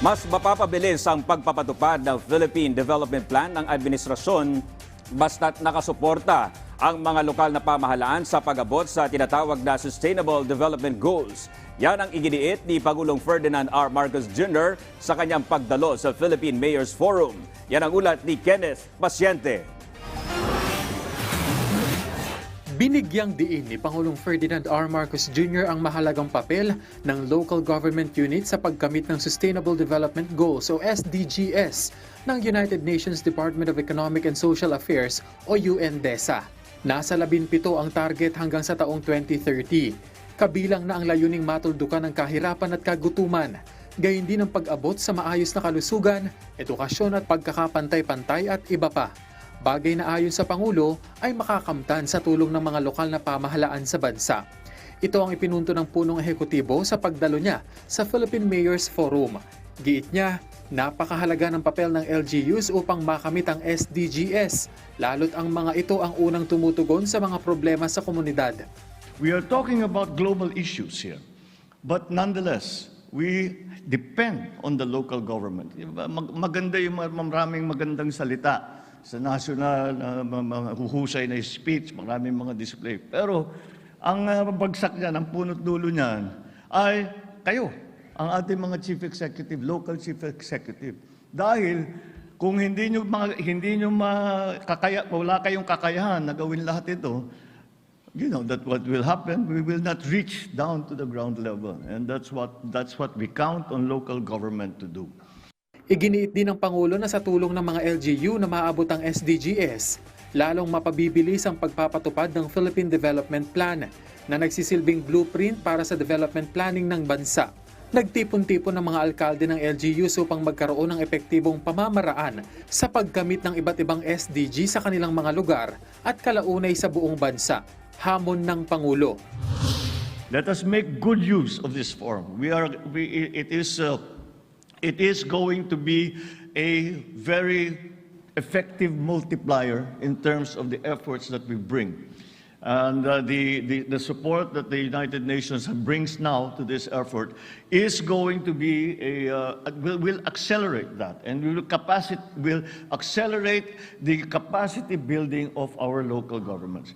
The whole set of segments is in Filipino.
Mas mapapabilis ang pagpapatupad ng Philippine Development Plan ng administrasyon basta't nakasuporta ang mga lokal na pamahalaan sa pag-abot sa tinatawag na Sustainable Development Goals. Yan ang iginiit ni Pangulong Ferdinand R. Marcos Jr. sa kanyang pagdalo sa Philippine Mayors Forum. Yan ang ulat ni Kenneth Pasyente. Binigyang diin ni Pangulong Ferdinand R. Marcos Jr. ang mahalagang papel ng local government unit sa pagkamit ng Sustainable Development Goals o SDGs ng United Nations Department of Economic and Social Affairs o UNDESA. Nasa 17 ang target hanggang sa taong 2030. Kabilang na ang layuning matuldukan ng kahirapan at kagutuman, gayon din ang pag-abot sa maayos na kalusugan, edukasyon at pagkakapantay-pantay at iba pa. Bagay na ayon sa Pangulo ay makakamtan sa tulong ng mga lokal na pamahalaan sa bansa. Ito ang ipinunto ng punong ehekutibo sa pagdalo niya sa Philippine Mayors Forum. Giit niya, napakahalaga ng papel ng LGUs upang makamit ang SDGs, lalo't ang mga ito ang unang tumutugon sa mga problema sa komunidad. We are talking about global issues here. But nonetheless, we depend on the local government. Mag- maganda yung mar- maraming magandang salita sa national, uh, mga mga huhusay na speech, maraming mga display. Pero ang uh, bagsak niyan, ang punot dulo niyan, ay kayo, ang ating mga chief executive, local chief executive. Dahil kung hindi nyo, mga, hindi nyo makakaya, wala kayong kakayahan na gawin lahat ito, you know that what will happen we will not reach down to the ground level and that's what that's what we count on local government to do Iginiit din ng Pangulo na sa tulong ng mga LGU na maabot ang SDGs, lalong mapabibilis ang pagpapatupad ng Philippine Development Plan na nagsisilbing blueprint para sa development planning ng bansa. Nagtipon-tipon ng mga alkalde ng LGUs upang magkaroon ng epektibong pamamaraan sa pagkamit ng iba't ibang SDG sa kanilang mga lugar at kalaunay sa buong bansa. Hamon ng Pangulo. let us make good use of this forum we are we, it is uh, it is going to be a very effective multiplier in terms of the efforts that we bring and uh, the, the, the support that the United Nations brings now to this effort is going to be a, uh, will, will accelerate that and will, capacity, will accelerate the capacity building of our local governments.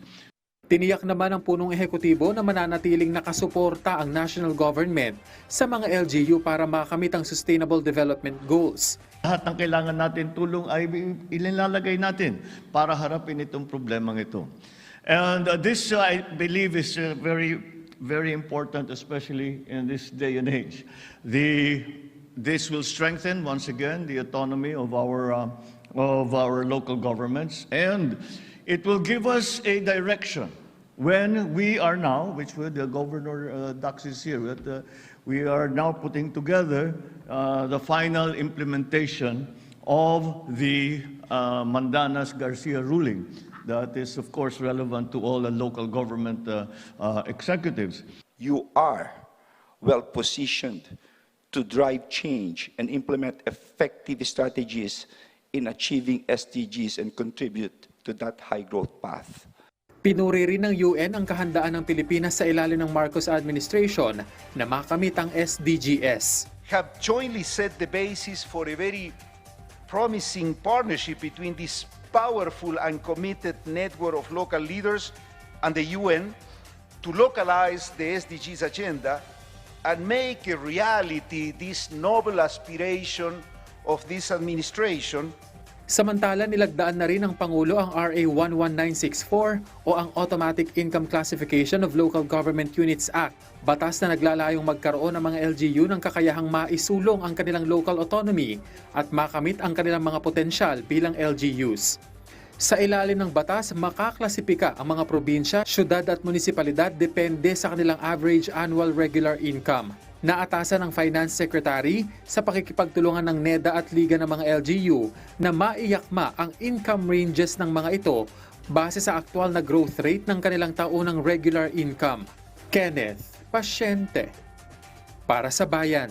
Tiniyak naman ng punong ehekutibo na mananatiling nakasuporta ang national government sa mga LGU para makamit ang Sustainable Development Goals. Lahat ng kailangan natin tulong ay ilinalagay natin para harapin itong problemang ito. And uh, this, uh, I believe, is uh, very, very important, especially in this day and age. The, this will strengthen, once again, the autonomy of our, uh, of our local governments, and it will give us a direction when we are now, which with the Governor uh, is here, that, uh, we are now putting together uh, the final implementation of the uh, Mandanas Garcia ruling. That is, of course, relevant to all the local government uh, uh, executives. you are well positioned to drive change and implement effective strategies in achieving SDGs and contribute to that high growth path. Pinuri rin ng UN ang kahandaan ng Pilipinas sa ilalim ng Marcos administration na makamit ang SDGs. have jointly set the basis for a very promising partnership between this powerful and committed network of local leaders and the UN to localize the SDGs agenda and make a reality this noble aspiration of this administration Samantala, nilagdaan na rin ng Pangulo ang RA 11964 o ang Automatic Income Classification of Local Government Units Act, batas na naglalayong magkaroon ng mga LGU ng kakayahang maisulong ang kanilang local autonomy at makamit ang kanilang mga potensyal bilang LGUs. Sa ilalim ng batas, makaklasipika ang mga probinsya, syudad at munisipalidad depende sa kanilang average annual regular income. Naatasan ng Finance Secretary sa pakikipagtulungan ng NEDA at Liga ng mga LGU na maiyakma ang income ranges ng mga ito base sa aktual na growth rate ng kanilang taunang regular income. Kenneth Pasyente para sa Bayan.